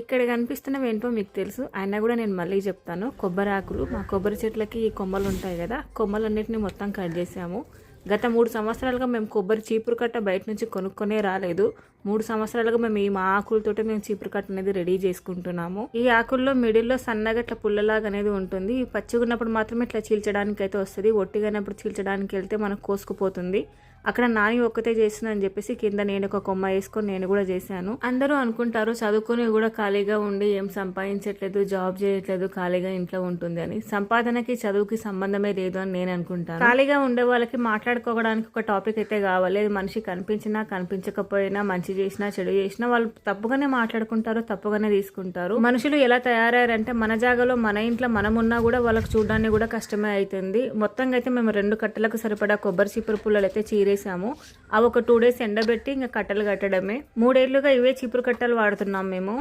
ఇక్కడ కనిపిస్తున్నవి ఏంటో మీకు తెలుసు. అయినా కూడా నేను మళ్ళీ చెప్తాను. కొబ్బరి ఆకులు మా కొబ్బరి చెట్లకి ఈ కొమ్మలు ఉంటాయి కదా కొమ్మలన్నిటిని మొత్తం కట్ చేసాము. గత మూడు సంవత్సరాలుగా మేము కొబ్బరి చీపురు కట్ట బయట నుంచి కొనుక్కొనే రాలేదు. మూడు సంవత్సరాలుగా మేము ఈ మా ఆకులతోటే మేము చీపురు కట్ట అనేది రెడీ చేసుకుంటున్నాము. ఈ ఆకుల్లో మిడిల్లో సన్నగా ఇట్లా పుల్లలాగా అనేది ఉంటుంది. పచ్చిగున్నప్పుడు పచ్చిగా ఉన్నప్పుడు మాత్రమే ఇట్లా చీల్చడానికి అయితే వస్తుంది. ఒట్టిగానప్పుడు చీల్చడానికి వెళ్తే మనకు కోసుకుపోతుంది. అక్కడ నాని ఒక్కతే చేస్తుందని చెప్పేసి కింద నేను ఒక కొమ్మ వేసుకొని నేను కూడా చేశాను. అందరూ అనుకుంటారు చదువుకొని కూడా ఖాళీగా ఉండి ఏం సంపాదించట్లేదు జాబ్ చేయట్లేదు ఖాళీగా ఇంట్లో ఉంటుంది అని. సంపాదనకి చదువుకి సంబంధమే లేదు అని నేను అనుకుంటాను. ఖాళీగా ఉండే వాళ్ళకి మాట్లాడుకోవడానికి ఒక టాపిక్ అయితే కావాలి. అది మనిషి కనిపించినా కనిపించకపోయినా మంచి చేసినా చెడు చేసినా వాళ్ళు తప్పుగానే మాట్లాడుకుంటారు తప్పుగానే తీసుకుంటారు. మనుషులు ఎలా తయారయ్యారంటే మన జాగాలో మన ఇంట్లో మనం ఉన్నా కూడా వాళ్ళకి చూడడానికి కూడా కష్టమే అవుతుంది మొత్తంగా అయితే మేము రెండు కట్టలకు సరిపడా కొబ్బరి చీపురు పుల్లలు అయితే చీరేసాము అవి ఒక టూ డేస్ ఎండబెట్టి ఇంకా కట్టలు కట్టడమే. మూడేళ్ళుగా ఇవే చీపురు కట్టలు వాడుతున్నాం మేము.